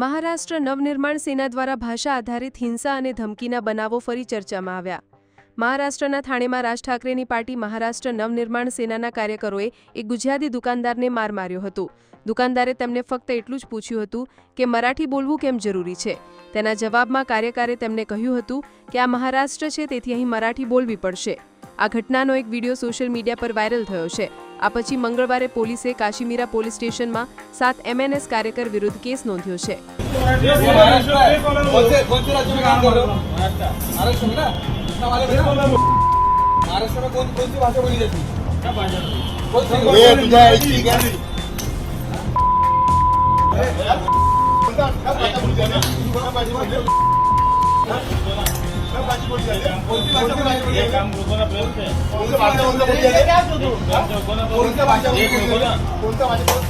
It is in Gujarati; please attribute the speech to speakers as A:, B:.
A: મહારાષ્ટ્ર નવનિર્માણ સેના દ્વારા ભાષા આધારિત હિંસા અને ધમકીના બનાવો ફરી ચર્ચામાં આવ્યા. મહારાષ્ટ્રના થાણેમાં રાજ ઠાકરેની પાર્ટી મહારાષ્ટ્ર નવનિર્માણ સેનાના કાર્યકરોએ એક ગુજરાતી દુકાનદારને માર માર્યો હતો. દુકાનદારે તેમને ફક્ત એટલું જ પૂછ્યું હતું કે મરાઠી બોલવું કેમ જરૂરી છે? તેના જવાબમાં કાર્યકારે તેમને કહ્યું હતું કે આ મહારાષ્ટ્ર છે, તેથી અહીં મરાઠી બોલવી પડશે. આ ઘટનાનો એક વીડિયો સોશિયલ મીડિયા પર વાયરલ થયો છે આ પછી મંગળવારે પોલીસે કાશીમીરા પોલીસ સ્ટેશનમાં સાત એમએનએસ કાર્યકર વિરુદ્ધ કેસ નોંધ્યો છે
B: ભાષા
C: कोणत्या
B: भाषा